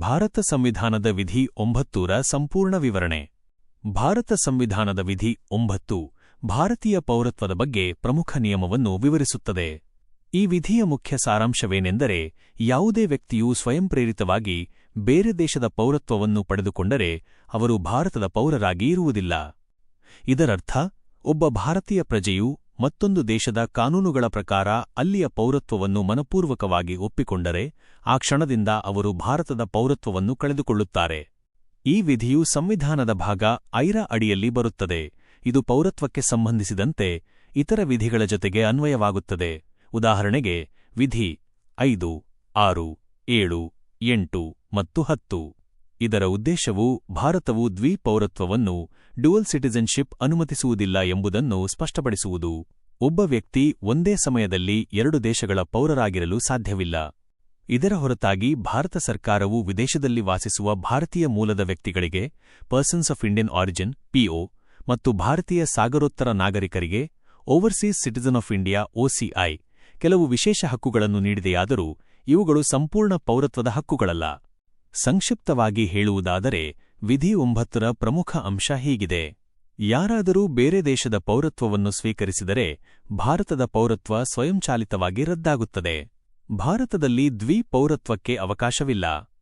ಭಾರತ ಸಂವಿಧಾನದ ವಿಧಿ ಒಂಬತ್ತೂರ ಸಂಪೂರ್ಣ ವಿವರಣೆ. ಭಾರತ ಸಂವಿಧಾನದ ವಿಧಿ ಒಂಬತ್ತು, ಭಾರತೀಯ ಪೌರತ್ವದ ಬಗ್ಗೆ ಪ್ರಮುಖ ನಿಯಮವನ್ನು ವಿವರಿಸುತ್ತದೆ. ಈ ವಿಧಿಯ ಮುಖ್ಯ ಸಾರಾಂಶವೇನೆಂದರೆ, ಯಾವುದೇ ವ್ಯಕ್ತಿಯು ಸ್ವಯಂಪ್ರೇರಿತವಾಗಿ ಬೇರೆ ದೇಶದ ಪೌರತ್ವವನ್ನು ಪಡೆದುಕೊಂಡರೆ, ಅವರು ಭಾರತದ ಪೌರರಾಗಿ ಇರುವುದಿಲ್ಲ. ಇದರರ್ಥ, ಒಬ್ಬ ಭಾರತೀಯ ಪ್ರಜೆಯು ಮತ್ತೊಂದು ದೇಶದ ಕಾನೂನುಗಳ ಪ್ರಕಾರ ಅಲ್ಲಿಯ ಪೌರತ್ವವನ್ನು ಮನಪೂರ್ವಕವಾಗಿ ಒಪ್ಪಿಕೊಂಡರೆ, ಆ ಕ್ಷಣದಿಂದ ಅವರು ಭಾರತದ ಪೌರತ್ವವನ್ನು ಕಳೆದುಕೊಳ್ಳುತ್ತಾರೆ. ಈ ವಿಧಿಯು ಸಂವಿಧಾನದ ಭಾಗ ಐರ ಅಡಿಯಲ್ಲಿ ಬರುತ್ತದೆ. ಇದು ಪೌರತ್ವಕ್ಕೆ ಸಂಬಂಧಿಸಿದಂತೆ ಇತರ ವಿಧಿಗಳ ಜೊತೆಗೆ ಅನ್ವಯವಾಗುತ್ತದೆ. ಉದಾಹರಣೆಗೆ, ವಿಧಿ ಐದು, ಆರು, ಏಳು, ಎಂಟು ಮತ್ತು ಹತ್ತು. ಇದರ ಉದ್ದೇಶವು ಭಾರತವು ದ್ವಿಪೌರತ್ವವನ್ನು ಡ್ಯುಯಲ್ ಸಿಟಿಜನ್ಶಿಪ್ ಅನುಮತಿಸುವುದಿಲ್ಲ ಎಂಬುದನ್ನು ಸ್ಪಷ್ಟಪಡಿಸುವುದು. ಒಬ್ಬ ವ್ಯಕ್ತಿ ಒಂದೇ ಸಮಯದಲ್ಲಿ ಎರಡು ದೇಶಗಳ ಪೌರರಾಗಿರಲು ಸಾಧ್ಯವಿಲ್ಲ. ಇದರ ಹೊರತಾಗಿ ಭಾರತ ಸರ್ಕಾರವು ವಿದೇಶದಲ್ಲಿ ವಾಸಿಸುವ ಭಾರತೀಯ ಮೂಲದ ವ್ಯಕ್ತಿಗಳಿಗೆ persons of Indian origin PO ಮತ್ತು ಭಾರತೀಯ ಸಾಗರೋತ್ತರ ನಾಗರಿಕರಿಗೆ overseas citizen of India OCI ಕೆಲವು ವಿಶೇಷ ಹಕ್ಕುಗಳನ್ನು ನೀಡಿದೆಯಾದರೂ ಇವುಗಳು ಸಂಪೂರ್ಣ ಪೌರತ್ವದ ಹಕ್ಕುಗಳಲ್ಲ. ಸಂಕ್ಷಿಪ್ತವಾಗಿ ಹೇಳುವುದಾದರೆ ವಿಧಿ ಒಂಬತ್ತರ ಪ್ರಮುಖ ಅಂಶ ಹೀಗಿದೆ. ಯಾರಾದರೂ ಬೇರೆ ದೇಶದ ಪೌರತ್ವವನ್ನು ಸ್ವೀಕರಿಸಿದರೆ ಭಾರತದ ಪೌರತ್ವ ಸ್ವಯಂಚಾಲಿತವಾಗಿ ರದ್ದಾಗುತ್ತದೆ. ಭಾರತದಲ್ಲಿ ದ್ವಿಪೌರತ್ವಕ್ಕೆ ಅವಕಾಶವಿಲ್ಲ.